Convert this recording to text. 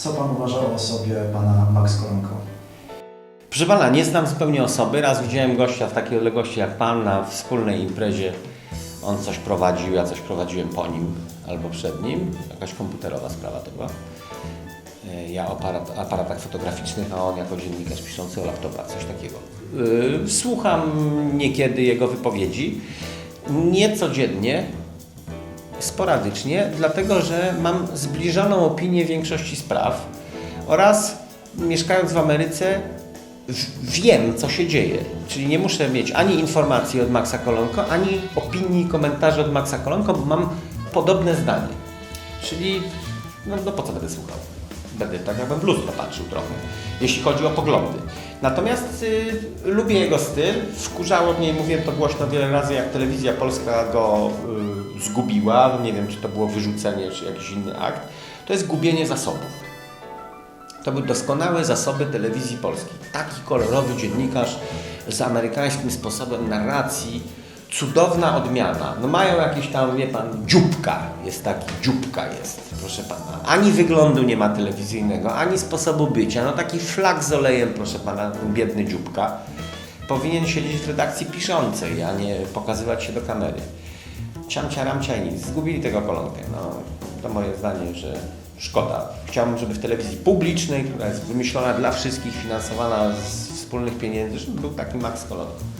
Co Pan uważa o osobie Pana Max Koronko? Proszę pana, nie znam zupełnie osoby. Raz widziałem gościa w takiej odległości jak pan na wspólnej imprezie. On coś prowadził, ja coś prowadziłem po nim albo przed nim. Jakaś komputerowa sprawa to była. E, Ja o aparat, aparatach fotograficznych, a on jako dziennikarz piszący o laptopach, coś takiego. Yy, Słucham niekiedy jego wypowiedzi. Nie codziennie, sporadycznie, dlatego że mam zbliżoną opinię większości spraw oraz mieszkając w Ameryce wiem, co się dzieje. Czyli nie muszę mieć ani informacji od Maxa Kolonko, ani opinii, komentarzy od Maxa Kolonko, bo mam podobne zdanie. Czyli, no, no po co będę słuchał? Będę tak jakbym w lustro patrzył trochę, jeśli chodzi o poglądy. Natomiast y, lubię jego styl. Wkurzało mnie, mówiłem to głośno wiele razy, jak telewizja polska go y, zgubiła. Nie wiem, czy to było wyrzucenie, czy jakiś inny akt. To jest gubienie zasobów. To były doskonałe zasoby telewizji polskiej. Taki kolorowy dziennikarz z amerykańskim sposobem narracji. Cudowna odmiana. No mają jakieś tam, wie pan, dzióbka. Jest taki, dzióbka jest, proszę pana. Ani wyglądu nie ma telewizyjnego, ani sposobu bycia. No taki flag z olejem, proszę pana, biedny dzióbka. Powinien siedzieć w redakcji piszącej, a nie pokazywać się do kamery. Ciamcia, ramcia i nic. Zgubili tego kolonkę. No, to moje zdanie, że szkoda. Chciałbym, żeby w telewizji publicznej, która jest wymyślona dla wszystkich, finansowana z wspólnych pieniędzy, żeby był taki Max Kolonka.